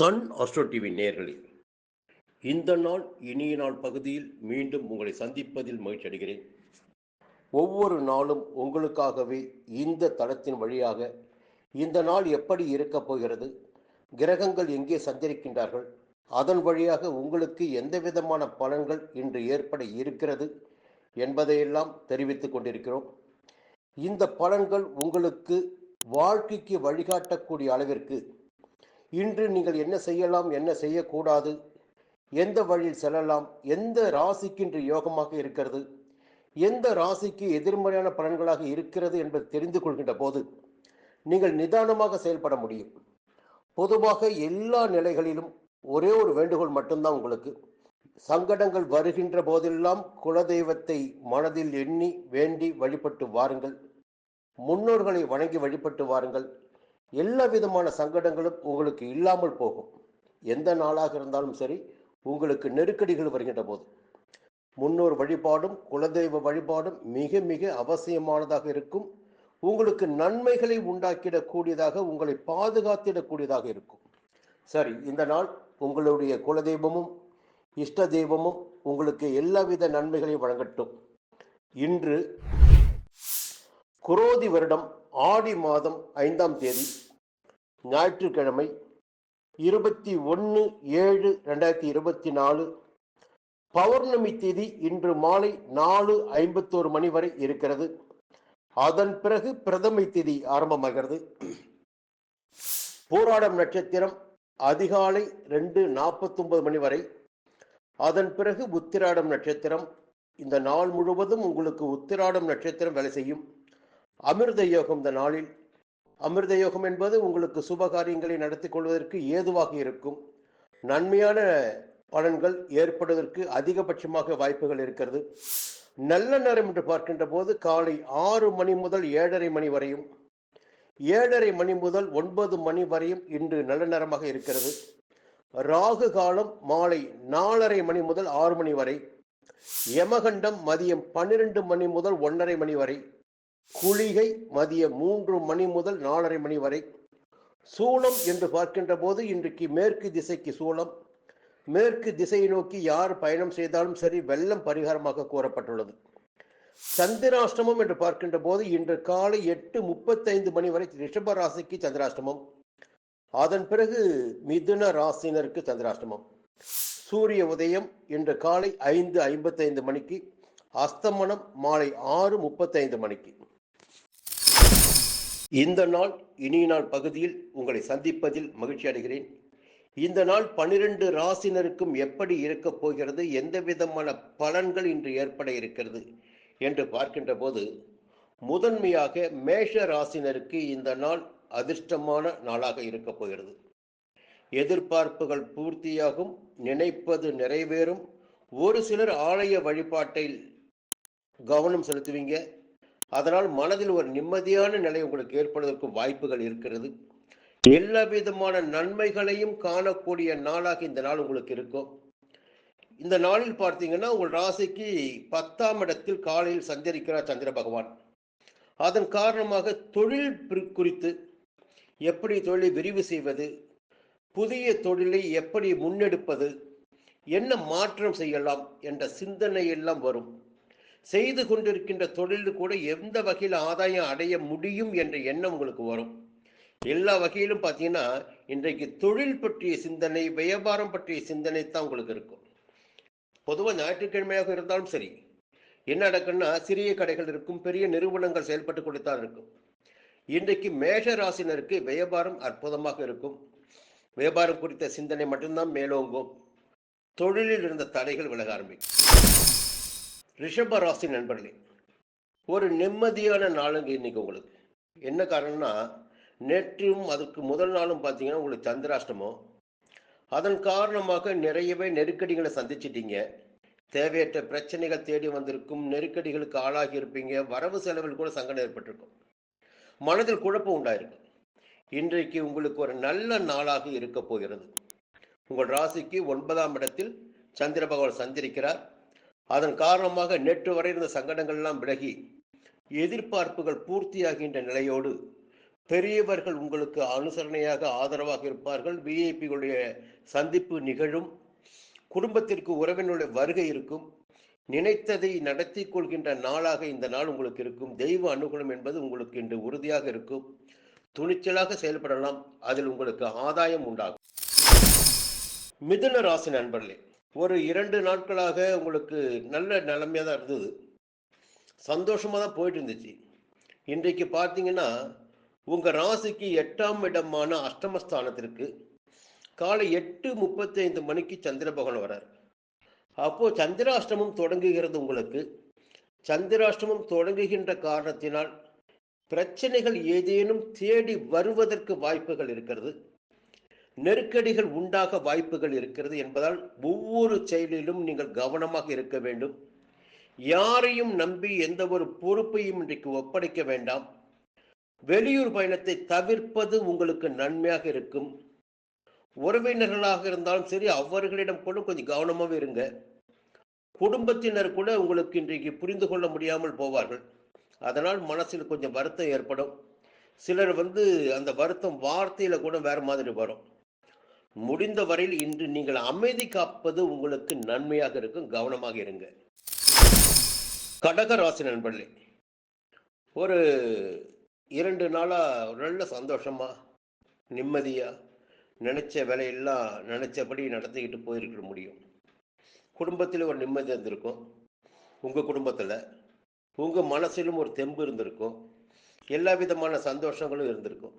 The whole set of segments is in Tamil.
சன் அஸ்ட்ரோ டிவி நேர்களே இந்த நாள் இனிய நாள் பகுதியில் மீண்டும் உங்களை சந்திப்பதில் மகிழ்ச்சி அடைகிறேன். ஒவ்வொரு நாளும் உங்களுக்காகவே இந்த தளத்தின் வழியாக இந்த நாள் எப்படி இருக்கப் போகிறது கிரகங்கள் எங்கே சஞ்சரிக்கின்றார்கள் அதன் வழியாக உங்களுக்கு எந்த விதமான பலன்கள் இன்று ஏற்பட இருக்கிறது என்பதையெல்லாம் தெரிவித்துக் கொண்டிருக்கிறோம். இந்த பலன்கள் உங்களுக்கு வாழ்க்கைக்கு வழிகாட்டக்கூடிய அளவிற்கு இன்று நீங்கள் என்ன செய்யலாம் என்ன செய்யக்கூடாது எந்த வழியில் செல்லலாம் எந்த ராசிக்கு இன்று யோகமாக இருக்கிறது எந்த ராசிக்கு எதிர்மறையான பலன்களாக இருக்கிறது என்பது தெரிந்து கொள்கின்ற போது நீங்கள் நிதானமாக செயல்பட முடியும். பொதுவாக எல்லா நிலைகளிலும் ஒரே ஒரு வேண்டுகோள் மட்டும்தான் உங்களுக்கு. சங்கடங்கள் வருகின்ற போதெல்லாம் குலதெய்வத்தை மனதில் எண்ணி வேண்டி வழிபட்டு வாருங்கள். முன்னோர்களை வணங்கி வழிபட்டு வாருங்கள். எல்லா விதமான சங்கடங்களும் உங்களுக்கு இல்லாமல் போகும். எந்த நாளாக இருந்தாலும் சரி உங்களுக்கு நெருக்கடிகள் வருகின்ற போது முன்னோர் வழிபாடும் குலதெய்வ வழிபாடும் மிக மிக அவசியமானதாக இருக்கும். உங்களுக்கு நன்மைகளை உண்டாக்கிடக்கூடியதாக உங்களை பாதுகாத்திடக்கூடியதாக இருக்கும். சரி இந்த நாள் உங்களுடைய குலதெய்வமும் இஷ்ட தெய்வமும் உங்களுக்கு எல்லாவித நன்மைகளையும் வழங்கட்டும். இன்று குரோதி வருடம் ஆடி மாதம் ஐந்தாம் தேதி ஞாயிற்றுக்கிழமை இருபத்தி ஒன்று ஏழு ரெண்டாயிரத்தி இருபத்தி நாலு பௌர்ணமி தேதி இன்று மாலை நாலு ஐம்பத்தோரு மணி வரை இருக்கிறது. அதன் பிறகு பிரதமை தேதி ஆரம்பமாகிறது. போராடம் நட்சத்திரம் அதிகாலை ரெண்டு நாற்பத்தொன்பது மணி வரை. அதன் பிறகு உத்திராடம் நட்சத்திரம். இந்த நாள் முழுவதும் உங்களுக்கு உத்திராடம் நட்சத்திரம் வேலை செய்யும். அமிர்த யோகம் இந்த நாளில். அமிர்த யோகம் என்பது உங்களுக்கு சுப காரியங்களை நடத்தி கொள்வதற்கு ஏதுவாக இருக்கும். நன்மையான பலன்கள் ஏற்படுவதற்கு அதிகபட்சமாக வாய்ப்புகள் இருக்கிறது. நல்ல நேரம் என்று பார்க்கின்ற போது காலை ஆறு மணி முதல் ஏழரை மணி வரையும். ஏழரை மணி முதல் ஒன்பது மணி வரையும் இன்று நல்ல நேரமாக இருக்கிறது. ராகு காலம் மாலை நாலரை மணி முதல் ஆறு மணி வரை. யமகண்டம் மதியம் பன்னிரண்டு மணி முதல் ஒன்றரை மணி வரை. குளிகை மதிய மூன்று மணி முதல் நாலரை மணி வரை. சூளம் என்று பார்க்கின்ற போது இன்றைக்கு மேற்கு திசைக்கு சூளம் மேற்கு திசையை நோக்கி யார் பயணம் செய்தாலும் சரி வெள்ளம் பரிகாரமாக கூறப்பட்டுள்ளது. சந்திராஷ்டமம் என்று பார்க்கின்ற போது இன்று காலை எட்டு முப்பத்தைந்து மணி வரை ரிஷப ராசிக்கு சந்திராஷ்டமம். அதன் பிறகு மிதுன ராசினருக்கு சந்திராஷ்டமம். சூரிய உதயம் இன்று காலை ஐந்து ஐம்பத்தைந்து மணிக்கு அஸ்தமனம் மாலை ஆறு முப்பத்தைந்து மணிக்கு. இந்த நாள் இனிய நாள் பகுதியில் உங்களை சந்திப்பதில் மகிழ்ச்சி அடைகிறேன். இந்த நாள் பனிரெண்டு ராசினருக்கும் எப்படி இருக்கப் போகிறது எந்த விதமான பலன்கள் இன்று ஏற்பட இருக்கிறது என்று பார்க்கின்ற போது முதன்மையாக மேஷ ராசினருக்கு இந்த நாள் அதிர்ஷ்டமான நாளாக இருக்கப் போகிறது. எதிர்பார்ப்புகள் பூர்த்தியாகும் நினைப்பது நிறைவேறும். ஒரு சிலர் ஆலய வழிபாட்டில் கவனம் செலுத்துவீங்க. அதனால் மனதில் ஒரு நிம்மதியான நிலை உங்களுக்கு ஏற்படுவதற்கு வாய்ப்புகள் இருக்கிறது. எல்லா விதமான நன்மைகளையும் காணக்கூடிய நாளாக இந்த நாள் உங்களுக்கு இருக்கும். இந்த நாளில் பார்த்தீங்கன்னா உங்கள் ராசிக்கு பத்தாம் இடத்தில் காலையில் சஞ்சரிக்கிறார் சந்திர பகவான். அதன் காரணமாக தொழில் குறித்து எப்படி தொழிலை விரிவு செய்வது புதிய தொழிலை எப்படி முன்னெடுப்பது என்ன மாற்றம் செய்யலாம் என்ற சிந்தனை எல்லாம் வரும். செய்து கொண்டிருக்கின்ற தொழில் கூட எந்த வகையில் ஆதாயம் அடைய முடியும் என்ற எண்ணம் உங்களுக்கு வரும். எல்லா வகையிலும் பார்த்தீங்கன்னா இன்றைக்கு தொழில் பற்றிய சிந்தனை வியாபாரம் பற்றிய சிந்தனை தான் உங்களுக்கு இருக்கும். பொதுவாக ஞாயிற்றுக்கிழமையாக இருந்தாலும் சரி என்ன நடக்குன்னா சிறிய கடைகள் இருக்கும் பெரிய நிறுவனங்கள் செயல்பட்டு கொண்டுதான் இருக்கும். இன்றைக்கு மேஷ ராசினருக்கு வியாபாரம் அற்புதமாக இருக்கும். வியாபாரம் குறித்த சிந்தனை மட்டும்தான் மேலோங்கும். தொழிலில் இருந்த தடைகள் விலக ஆரம்பிக்கும். ரிஷப ராசி நண்பர்களே ஒரு நிம்மதியான நாளுங்க இன்னைக்கு உங்களுக்கு. என்ன காரணம்னா நேற்றும் அதுக்கு முதல் நாளும் பார்த்தீங்கன்னா உங்களுக்கு சந்திராஷ்டமம். அதன் காரணமாக நிறையவே நெருக்கடிகளை சந்திச்சிட்டீங்க. தேவையற்ற பிரச்சனைகள் தேடி வந்திருக்கும் நெருக்கடிகளுக்கு ஆளாகி இருப்பீங்க வரவு செலவில் கூட சங்கடம் ஏற்பட்டிருக்கும். மனதில் குழப்பம் உண்டாயிருக்கும் இன்றைக்கு உங்களுக்கு ஒரு நல்ல நாளாக இருக்க போகிறது. உங்கள் ராசிக்கு ஒன்பதாம் இடத்தில் சந்திர பகவான் சஞ்சரிக்கிறார். அதன் காரணமாக நேற்று வரை இருந்த சங்கடங்கள்லாம் விலகி எதிர்பார்ப்புகள் பூர்த்தியாகின்ற நிலையோடு பெரியவர்கள் உங்களுக்கு அனுசரணையாக ஆதரவாக இருப்பார்கள். விஐபிகளுடைய சந்திப்பு நிகழும். குடும்பத்திற்கு உறவினுடைய வருகை இருக்கும். நினைத்ததை நடத்தி கொள்கின்ற நாளாக இந்த நாள் உங்களுக்கு இருக்கும். தெய்வ அனுகூலம் என்பது உங்களுக்கு இன்று உறுதியாக இருக்கும். துணிச்சலாக செயல்படலாம். அதில் உங்களுக்கு ஆதாயம் உண்டாகும். மிதுன ராசி நண்பர்களே ஒரு இரண்டு நாட்களாக உங்களுக்கு நல்ல நிலைமையாக தான் இருந்தது. சந்தோஷமாக தான் போயிட்டு இருந்துச்சு. இன்றைக்கு பார்த்தீங்கன்னா உங்கள் ராசிக்கு எட்டாம் இடமான அஷ்டமஸ்தானத்திற்கு காலை எட்டு முப்பத்தைந்து மணிக்கு சந்திர பகவான் வரார் அப்போது சந்திராஷ்டமம் தொடங்குகிறது உங்களுக்கு. சந்திராஷ்டமம் தொடங்குகின்ற காரணத்தினால் பிரச்சனைகள் ஏதேனும் தேடி வருவதற்கு வாய்ப்புகள் இருக்கிறது. நெருக்கடிகள் உண்டாக வாய்ப்புகள் இருக்கிறது என்பதால் ஒவ்வொரு செயலிலும் நீங்கள் கவனமாக இருக்க வேண்டும். யாரையும் நம்பி எந்த ஒரு பொறுப்பையும் இன்றைக்கு ஒப்படைக்க வேண்டாம். வெளியூர் பயணத்தை தவிர்ப்பது உங்களுக்கு நன்மையாக இருக்கும். உறவினர்களாக இருந்தாலும் சரி அவர்களிடம் கூட கொஞ்சம் கவனமாக இருங்க. குடும்பத்தினர் கூட உங்களுக்கு இன்றைக்கு புரிந்து கொள்ள முடியாமல் போவார்கள். அதனால் மனசில் கொஞ்சம் வருத்தம் ஏற்படும். சிலர் வந்து அந்த வருத்தம் வார்த்தையில கூட வேற மாதிரி வரும். முடிந்த வரையில் இன்று நீங்கள் அமைதி காப்பது உங்களுக்கு நன்மையாக இருக்கும் கவனமாக இருங்க. கடக ராசி நண்பர்களே ஒரு இரண்டு நாளாக நல்ல சந்தோஷமா நிம்மதியா நினைச்ச வேலையெல்லாம் நினைச்சபடி நடத்திக்கிட்டு போயிருக்க முடியும். குடும்பத்தில் ஒரு நிம்மதி இருந்திருக்கும் உங்கள் குடும்பத்தில் உங்கள் மனசிலும் ஒரு தெம்பு இருந்திருக்கும். எல்லா விதமான சந்தோஷங்களும் இருந்திருக்கும்.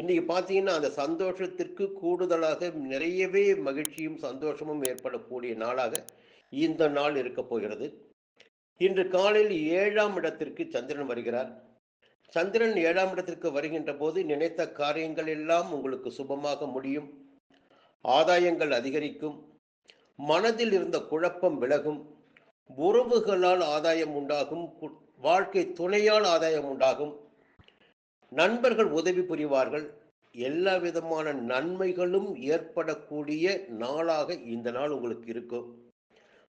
இன்றைக்கி பார்த்தீங்கன்னா அந்த சந்தோஷத்திற்கு கூடுதலாக நிறையவே மகிழ்ச்சியும் சந்தோஷமும் ஏற்படக்கூடிய நாளாக இந்த நாள் இருக்க போகிறது. இன்று காலையில் ஏழாம் இடத்திற்கு சந்திரன் வருகிறார். சந்திரன் ஏழாம் இடத்திற்கு வருகின்ற போது நினைத்த காரியங்கள் எல்லாம் உங்களுக்கு சுபமாக முடியும். ஆதாயங்கள் அதிகரிக்கும். மனதில் இருந்த குழப்பம் விலகும். உறவுகளால் ஆதாயம் உண்டாகும். கு- வாழ்க்கை துணையால் ஆதாயம் உண்டாகும். நண்பர்கள் உதவி புரிவார்கள். எல்லா விதமான நன்மைகளும் ஏற்படக்கூடிய நாளாக இந்த நாள் உங்களுக்கு இருக்கும்.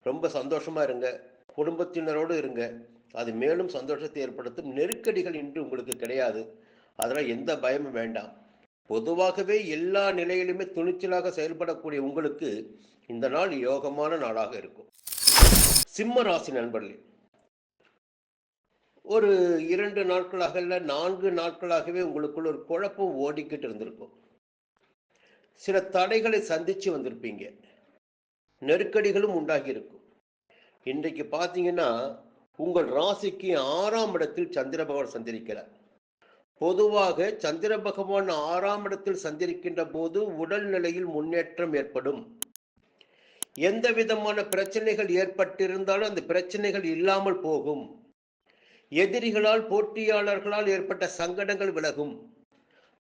ரொம்ப சந்தோஷமா இருங்க. குடும்பத்தினரோடு இருங்க. அது மேலும் சந்தோஷத்தை ஏற்படுத்தும் நெருக்கடிகள் இன்று உங்களுக்கு கிடையாது. அதனால் எந்த பயமும் வேண்டாம். பொதுவாகவே எல்லா நிலையிலுமே துணிச்சலாக செயல்படக்கூடிய உங்களுக்கு இந்த நாள் யோகமான நாளாக இருக்கும். சிம்ம ராசி நண்பர்களே ஒரு இரண்டு நாட்களாக இல்லை நான்கு நாட்களாகவே உங்களுக்குள்ள ஒரு குழப்பம் ஓடிக்கிட்டு இருந்திருக்கும். சில தடைகளை சந்திச்சு வந்திருப்பீங்க. நெருக்கடிகளும் உண்டாகி இருக்கும். இன்றைக்கு பார்த்தீங்கன்னா உங்கள் ராசிக்கு ஆறாம் இடத்தில் சந்திர பகவான் சந்திரிக்கிறார். பொதுவாக சந்திர பகவான் ஆறாம் இடத்தில் சந்திரிக்கின்ற போது உடல்நிலையில் முன்னேற்றம் ஏற்படும். எந்த விதமான பிரச்சனைகள் ஏற்பட்டிருந்தாலும் அந்த பிரச்சனைகள் இல்லாமல் போகும். எதிரிகளால் போட்டியாளர்களால் ஏற்பட்ட சங்கடங்கள் விலகும்.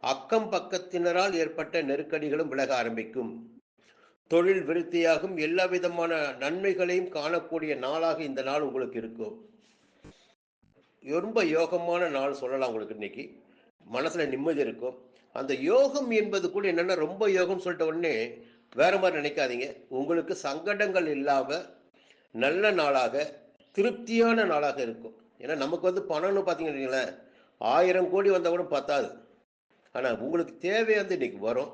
அக்கம் பக்கத்தினரால் ஏற்பட்ட நெருக்கடிகளும் விலக ஆரம்பிக்கும். தொழில் விருத்தியாகும் எல்லா விதமான நன்மைகளையும் காணக்கூடிய நாளாக இந்த நாள் உங்களுக்கு இருக்கும். ரொம்ப யோகமான நாள் சொல்லலாம் உங்களுக்கு இன்னைக்கு. மனசுல நிம்மதி இருக்கும். அந்த யோகம் என்பது கூட என்னன்னா ரொம்ப யோகம் சொல்லிட்ட உடனே வேற மாதிரி நினைக்காதீங்க. உங்களுக்கு சங்கடங்கள் இல்லாம நல்ல நாளாக திருப்தியான நாளாக இருக்கும். ஏன்னா நமக்கு வந்து பணம்னு பார்த்தீங்கன்னு ஆயிரம் கோடி வந்தால் கூட பத்தாது. ஆனால் உங்களுக்கு தேவையானது இன்றைக்கி வரும்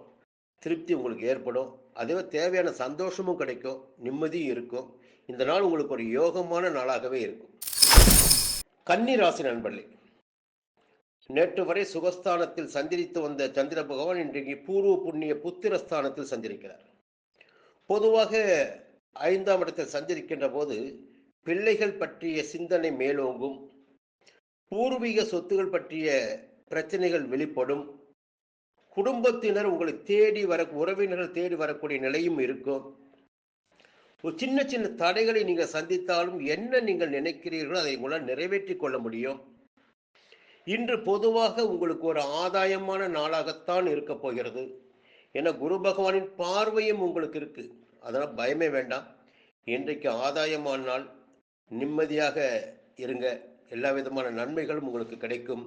திருப்தி உங்களுக்கு ஏற்படும் அதே தேவையான சந்தோஷமும் கிடைக்கும் நிம்மதியும் இருக்கும். இந்த நாள் உங்களுக்கு ஒரு யோகமான நாளாகவே இருக்கும். கன்னி ராசி நண்பர்களே நேற்று வரை சுகஸ்தானத்தில் சந்திரித்து வந்த சந்திர பகவான் இன்றைக்கு பூர்வ புண்ணிய புத்திரஸ்தானத்தில் சந்திரிக்கிறார் பொதுவாக ஐந்தாம் இடத்தில் சந்திரிக்கின்ற போது பிள்ளைகள் பற்றிய சிந்தனை மேலோங்கும். பூர்வீக சொத்துகள் பற்றிய பிரச்சனைகள் வெளிப்படும். குடும்பத்தினர் உங்களை தேடி வர உறவினர்கள் தேடி வரக்கூடிய நிலையும் இருக்கும். ஒரு சின்ன சின்ன தடைகளை நீங்கள் சந்தித்தாலும் என்ன நீங்கள் நினைக்கிறீர்களோ அதை உங்களால் நிறைவேற்றி கொள்ள முடியும். இன்று பொதுவாக உங்களுக்கு ஒரு ஆதாயமான நாளாகத்தான் இருக்க போகிறது. ஏன்னா குரு பகவானின் பார்வையும் உங்களுக்கு இருக்கு. அதனால் பயமே வேண்டாம். இன்றைக்கு ஆதாயமான நாள். நிம்மதியாக இருங்க. எல்லா விதமான நன்மைகளும் உங்களுக்கு கிடைக்கும்.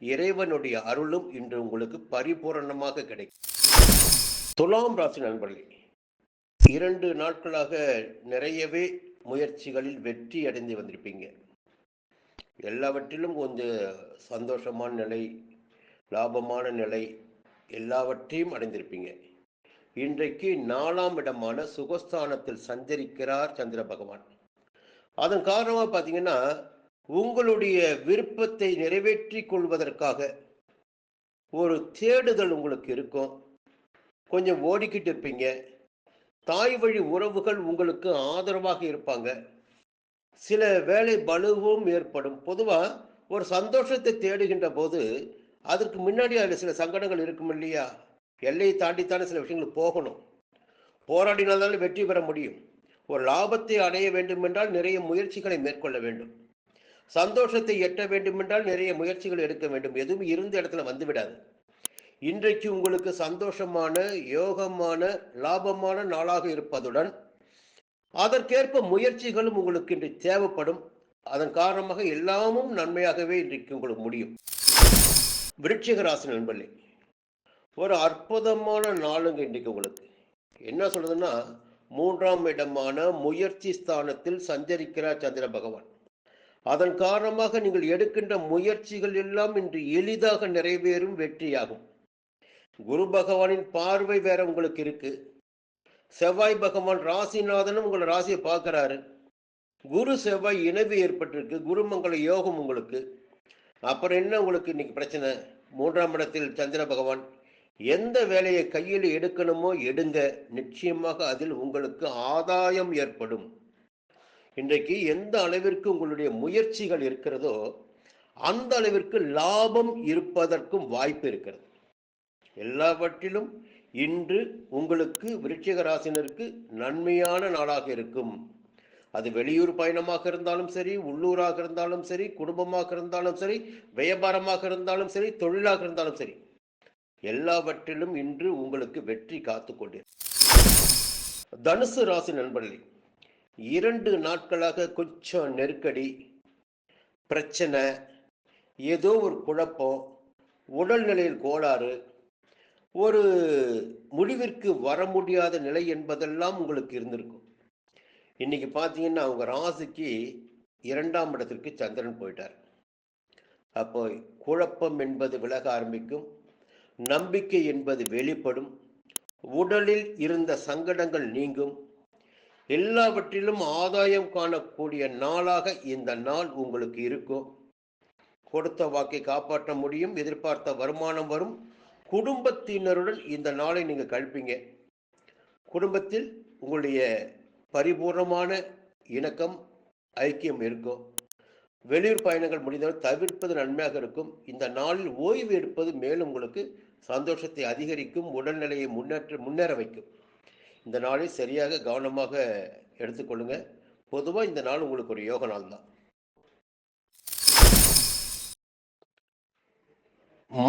இறைவனுடைய அருளும் இன்று உங்களுக்கு பரிபூரணமாக கிடைக்கும். துலாம் ராசி நண்பர்களே இரண்டு நாட்களாக நிறையவே முயற்சிகளில் வெற்றி அடைந்து வந்திருப்பீங்க. எல்லாவற்றிலும் கொஞ்சம் சந்தோஷமான நிலை லாபமான நிலை எல்லாவற்றையும் அடைந்திருப்பீங்க. இன்றைக்கு நாலாம் இடமான சுகஸ்தானத்தில் சஞ்சரிக்கிறார் சந்திர பகவான். அதன் காரணமாக பார்த்தீங்கன்னா உங்களுடைய விருப்பத்தை நிறைவேற்றி கொள்வதற்காக ஒரு தேடுதல் உங்களுக்கு இருக்கும். கொஞ்சம் ஓடிக்கிட்டு இருப்பீங்க. தாய் வழி உறவுகள் உங்களுக்கு ஆதரவாக இருப்பாங்க. சில வேலை பலுவும் ஏற்படும். பொதுவாக ஒரு சந்தோஷத்தை தேடுகின்ற போது அதற்கு முன்னாடி அதில் சில சங்கடங்கள் இருக்கும் இல்லையா? எல்லையை தாண்டித்தானே சில விஷயங்கள் போகணும். போராடினால்தானே வெற்றி பெற முடியும். ஒரு லாபத்தை அடைய வேண்டுமென்றால் நிறைய முயற்சிகளை மேற்கொள்ள வேண்டும். சந்தோஷத்தை எட்ட வேண்டுமென்றால் நிறைய முயற்சிகள் எடுக்க வேண்டும். எதுவும் இருந்த இடத்துல வந்துவிடாது. இன்றைக்கு உங்களுக்கு சந்தோஷமான யோகமான லாபமான நாளாக இருப்பதுடன் அதற்கேற்ப முயற்சிகளும் உங்களுக்கு இன்று தேவைப்படும். அதன் காரணமாக எல்லாமும் நன்மையாகவே இன்றைக்கு உங்களுக்கு முடியும். விருட்சிக ராசி நண்பர்களே ஒரு அற்புதமான நாளுங்க இன்றைக்கு உங்களுக்கு. என்ன சொல்றதுன்னா மூன்றாம் இடமான முயற்சி ஸ்தானத்தில் சஞ்சரிக்கிறார் சந்திர பகவான். அதன் காரணமாக நீங்கள் எடுக்கின்ற முயற்சிகள் எல்லாம் இன்று எளிதாக நிறைவேறும் வெற்றியாகும். குரு பகவானின் பார்வை வேற உங்களுக்கு இருக்கு. செவ்வாய் பகவான் ராசிநாதனும் உங்களை ராசியை பார்க்குறாரு. குரு செவ்வாய் இணைவு ஏற்பட்டிருக்கு. குருமங்கள யோகம் உங்களுக்கு. அப்புறம் என்ன உங்களுக்கு இன்னைக்கு பிரச்சனை? மூன்றாம் இடத்தில் சந்திர பகவான். எந்த வேலையை கையில் எடுக்கணுமோ எடுங்க. நிச்சயமாக அதில் உங்களுக்கு ஆதாயம் ஏற்படும். இன்றைக்கு எந்த அளவிற்கு உங்களுடைய முயற்சிகள் இருக்கிறதோ அந்த அளவிற்கு லாபம் இருப்பதற்கும் வாய்ப்பு இருக்கிறது. எல்லாவற்றிலும் இன்று உங்களுக்கு விருட்சிக ராசினருக்கு நன்மையான நாளாக இருக்கும். அது வெளியூர் பயணமாக இருந்தாலும் சரி உள்ளூராக இருந்தாலும் சரி குடும்பமாக இருந்தாலும் சரி வியாபாரமாக இருந்தாலும் சரி தொழிலாக இருந்தாலும் சரி. எல்லாவற்றிலும் இன்று உங்களுக்கு வெற்றி காத்து கொண்டு தனுசு ராசி நண்பர்களே இரண்டு நாட்களாக கொஞ்சம் நெருக்கடி பிரச்சனை ஏதோ ஒரு குழப்பம் உடல்நிலையில் கோளாறு ஒரு முடிவிற்கு வர முடியாத நிலை என்பதெல்லாம் உங்களுக்கு இருந்திருக்கும். இன்னைக்கு பார்த்தீங்கன்னா அவங்க ராசிக்கு இரண்டாம் இடத்திற்கு சந்திரன் போயிட்டார். அப்போ குழப்பம் என்பது விலக ஆரம்பிக்கும். நம்பிக்கை என்பது வெளிப்படும். உடலில் இருந்த சங்கடங்கள் நீங்கும். எல்லாவற்றிலும் ஆதாயம் காணக்கூடிய நாளாக இந்த நாள் உங்களுக்கு இருக்கும். கொடுத்த வாக்கை காப்பாற்ற முடியும் எதிர்பார்த்த வருமானம் வரும். குடும்பத்தினருடன் இந்த நாளை நீங்கள் கழிப்பீங்க. குடும்பத்தில் உங்களுடைய பரிபூர்ணமான இணக்கம் ஐக்கியம் இருக்கும். வெளியூர் பயணங்கள் முடிந்தவரை தவிர்ப்பது நன்மையாக இருக்கும். இந்த நாளில் ஓய்வு எடுப்பது மேலும் உங்களுக்கு சந்தோஷத்தை அதிகரிக்கும் உடல்நிலையை முன்னேற்ற முன்னேற வைக்கும். இந்த நாளை சரியாக கவனமாக எடுத்துக்கொள்ளுங்க பொதுவாக இந்த நாள் உங்களுக்கு ஒரு யோக நாள் தான்.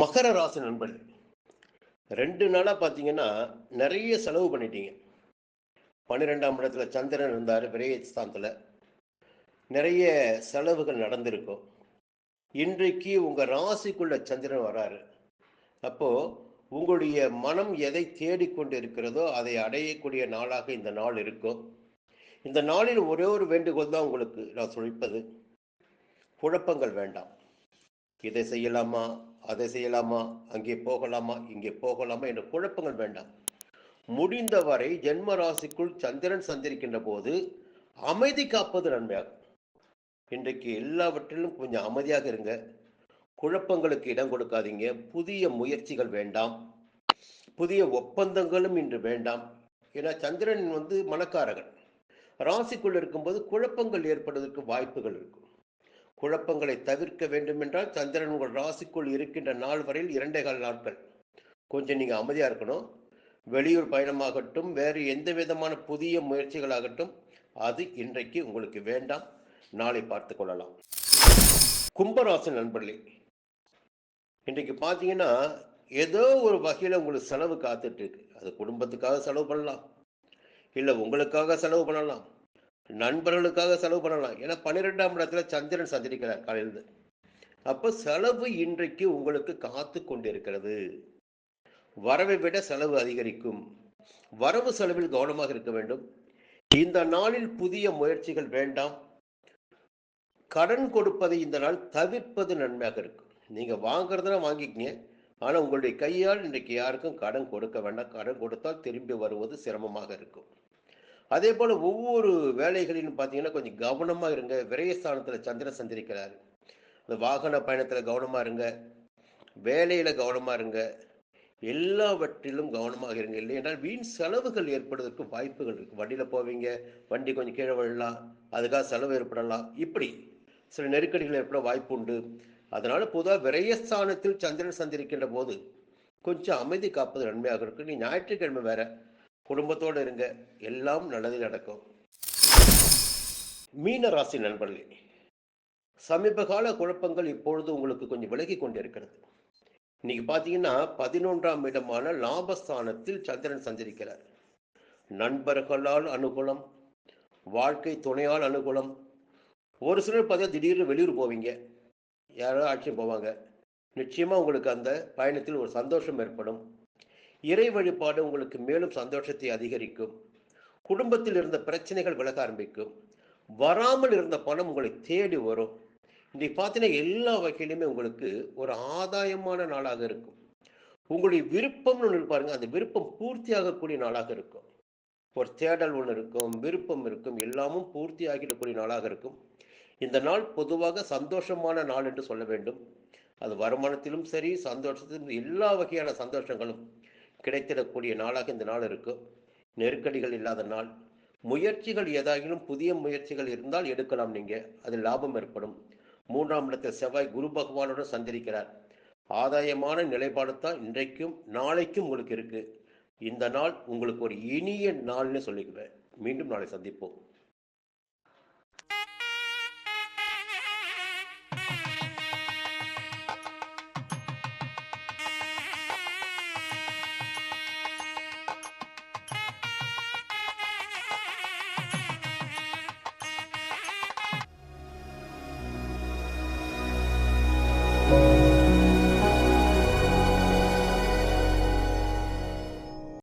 மகர ராசி நண்பர்கள் ரெண்டு நாளாக பார்த்தீங்கன்னா நிறைய செலவு பண்ணிட்டீங்க. பன்னிரெண்டாம் இடத்துல சந்திரன் இருந்தார் விரயஸ்தானத்தில். நிறைய செலவுகள் நடந்திருக்கும். இன்றைக்கு உங்கள் ராசிக்குள்ள சந்திரன் வராரு. அப்போது உங்களுடைய மனம் எதை தேடிக்கொண்டு இருக்கிறதோ அதை அடையக்கூடிய நாளாக இந்த நாள் இருக்கும். இந்த நாளில் ஒரே ஒரு வேண்டுகோள் தான் உங்களுக்கு நான் சொல்லிப்பது. குழப்பங்கள் வேண்டாம். இதை செய்யலாமா? அதை செய்யலாமா? அங்கே போகலாமா? இங்கே போகலாமா? என்ற குழப்பங்கள் வேண்டாம். முடிந்தவரை ஜென்ம ராசிக்குள் சந்திரன் சந்திருக்கின்ற போது அமைதி காப்பது நன்மையாகும். இன்றைக்கு எல்லாவற்றிலும் கொஞ்சம் அமைதியாக இருங்க. குழப்பங்களுக்கு இடம் கொடுக்காதீங்க. புதிய முயற்சிகள் வேண்டாம். புதிய ஒப்பந்தங்களும் இன்று வேண்டாம். ஏன்னா சந்திரன் வந்து மனக்காரகன். ராசிக்குள் இருக்கும்போது குழப்பங்கள் ஏற்படுவதற்கு வாய்ப்புகள் இருக்கும். குழப்பங்களை தவிர்க்க வேண்டுமென்றால் சந்திரன் உங்கள் ராசிக்குள் இருக்கின்ற நாள் வரையில் இரண்டே கால் நாட்கள். கொஞ்சம் நீங்கள் அமைதியாக இருக்கணும். வெளியூர் பயணமாகட்டும் வேறு எந்த விதமான புதிய முயற்சிகளாகட்டும் அது இன்றைக்கு உங்களுக்கு வேண்டாம். நாளை பார்த்து கொள்ளலாம். கும்பராசி நண்பர்களே இன்றைக்கு பார்த்தீங்கன்னா ஏதோ ஒரு வகையில் உங்களுக்கு செலவு காத்துட்டு இருக்கு. அது குடும்பத்துக்காக செலவு பண்ணலாம். இல்லை உங்களுக்காக செலவு பண்ணலாம். நண்பர்களுக்காக செலவு பண்ணலாம். ஏன்னா பன்னிரெண்டாம் இடத்துல சந்திரன் சந்திரிக்கிறார் காலையிலிருந்து. அப்போ செலவு இன்றைக்கு உங்களுக்கு காத்து கொண்டிருக்கிறது. வரவை விட செலவு அதிகரிக்கும். வரவு செலவில் கவனமாக இருக்க வேண்டும். இந்த நாளில் புதிய முயற்சிகள் வேண்டாம். கடன் கொடுப்பதை இந்த நாள் தவிர்ப்பது நன்மையாக இருக்கும். நீங்க வாங்குறதுனா வாங்கிக்கிங்க. ஆனால் உங்களுடைய கையால் இன்றைக்கு யாருக்கும் கடன் கொடுக்க வேண்டாம். கடன் கொடுத்தால் திரும்பி வருவது சிரமமாக இருக்கும். அதே போல் ஒவ்வொரு வேலைகளிலும் பார்த்தீங்கன்னா கொஞ்சம் கவனமாக இருங்க. விரயஸ்தானத்தில் சந்திரன் சந்திரிக்கிறார் இந்த வாகன பயணத்தில் கவனமாக இருங்க. வேலையில் கவனமாக இருங்க. எல்லாவற்றிலும் கவனமாக இருங்க. இல்லை என்றால் வீண் செலவுகள் ஏற்படுவதற்கு வாய்ப்புகள் இருக்குது வண்டியில் போவீங்க. வண்டி கொஞ்சம் கீழே விழலாம். அதுக்காக செலவு ஏற்படலாம். இப்படி சில நெருக்கடிகள் ஏற்பட வாய்ப்பு உண்டு. அதனால பொதுவாக விரயஸ்தானத்தில் சந்திரன் சந்திரிக்கின்ற போது கொஞ்சம் அமைதி காப்பது நன்மையாக இருக்கும். நீ ஞாயிற்றுக்கிழமை வேற குடும்பத்தோடு இருங்க எல்லாம் நல்லது நடக்கும். மீன ராசி நண்பர்களே சமீப கால குழப்பங்கள் இப்பொழுது உங்களுக்கு கொஞ்சம் விலகி கொண்டிருக்கிறது. இன்னைக்கு பார்த்தீங்கன்னா பதினொன்றாம் இடமான லாபஸ்தானத்தில் சந்திரன் சஞ்சரிக்கிறார். நண்பர்களால் அனுகூலம் வாழ்க்கை துணையால் அனுகூலம் ஒரு சிலர் பார்த்தா திடீர்னு வெளியூர் போவீங்க. யாரோ ஆட்சியம் போவாங்க. நிச்சயமாக உங்களுக்கு அந்த பயணத்தில் ஒரு சந்தோஷம் ஏற்படும். இறை வழிபாடு உங்களுக்கு மேலும் சந்தோஷத்தை அதிகரிக்கும். குடும்பத்தில் இருந்த பிரச்சனைகள் விலக ஆரம்பிக்கும். வராமல் இருந்த பணம் உங்களை தேடி வரும். இன்றைக்கு பார்த்தீங்கன்னா எல்லா வகையிலுமே உங்களுக்கு ஒரு ஆதாயமான நாளாக இருக்கும். உங்களுடைய விருப்பம்னு ஒன்று பாருங்க. அந்த விருப்பம் பூர்த்தியாகக்கூடிய நாளாக இருக்கும். ஒரு தேடல் ஒன்று இருக்கும். விருப்பம் இருக்கும். எல்லாமும் பூர்த்தி ஆகிடக்கூடிய நாளாக இருக்கும். இந்த நாள் பொதுவாக சந்தோஷமான நாள் என்று சொல்ல வேண்டும். அது வருமானத்திலும் சரி சந்தோஷத்திலும் எல்லா வகையான சந்தோஷங்களும் கிடைத்திடக்கூடிய நாளாக இந்த நாள் இருக்கும் நெருக்கடிகள் இல்லாத நாள். முயற்சிகள் ஏதாகிலும் புதிய முயற்சிகள் இருந்தால் எடுக்கலாம் நீங்கள் அதில் லாபம் ஏற்படும். மூன்றாம் இடத்தில் செவ்வாய் குரு பகவானுடன் சந்திரிக்கிறார் ஆதாயமான நிலைப்பாடு தான் இன்றைக்கும் நாளைக்கும் உங்களுக்கு இருக்குது இந்த நாள் உங்களுக்கு ஒரு இனிய நாள்னு சொல்லிக்குவேன். மீண்டும் நாளை சந்திப்போம்.